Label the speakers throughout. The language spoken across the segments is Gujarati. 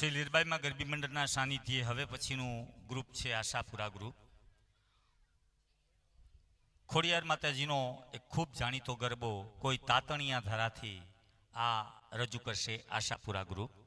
Speaker 1: શ્રી લીરબાઈમાં ગરબી મંડળના સાનિધ્યે હવે પછીનું ગ્રુપ છે આશાપુરા ગ્રુપ ખોડિયાર માતાજીનો એક ખૂબ જાણીતો ગરબો કોઈ તાતણિયા ધારાથી આ રજૂ કરશે આશાપુરા ગ્રુપ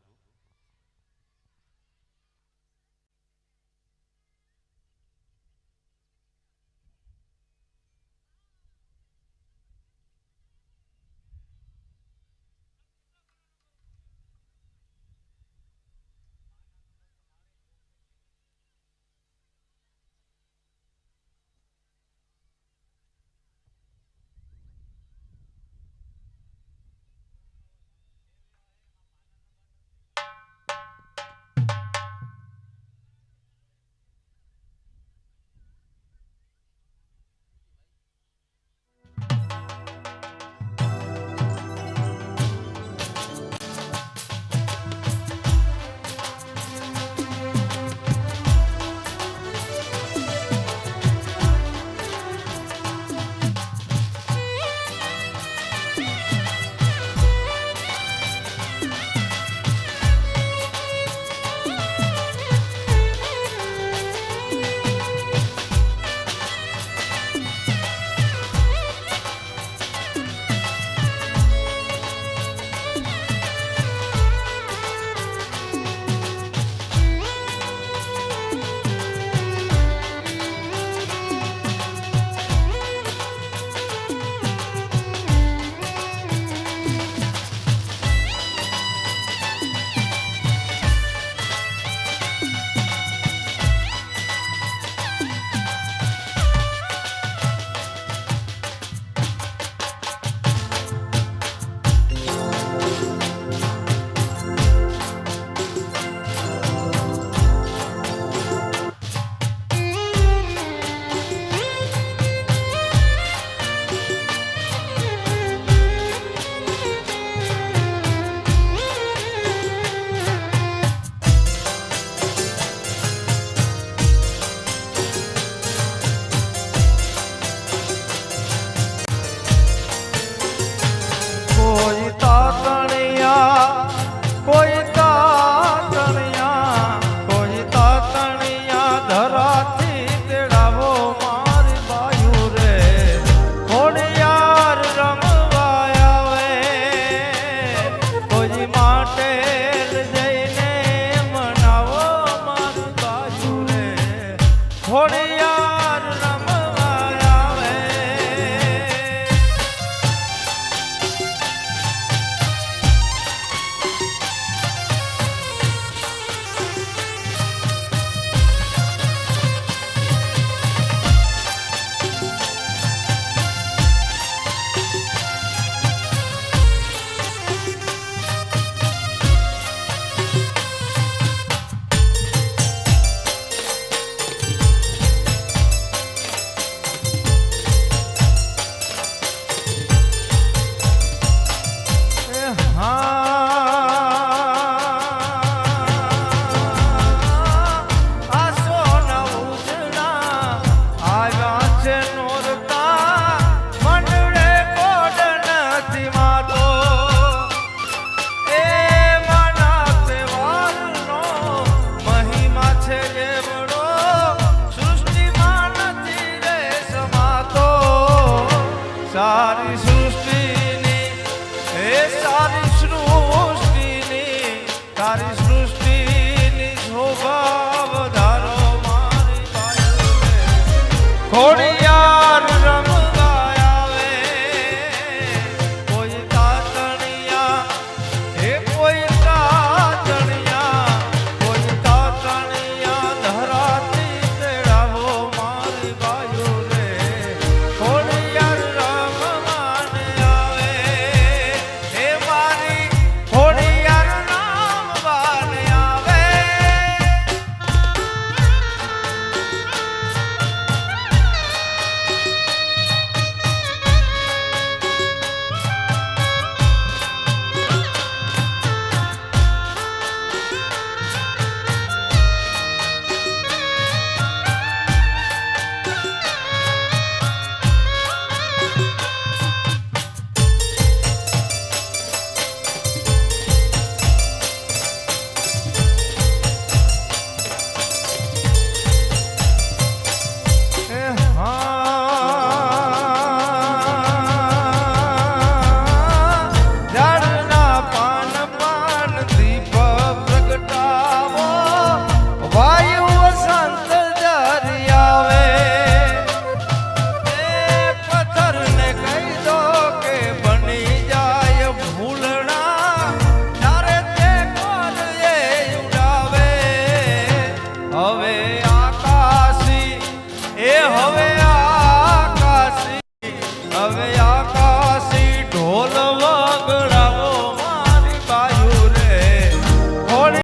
Speaker 2: શોભા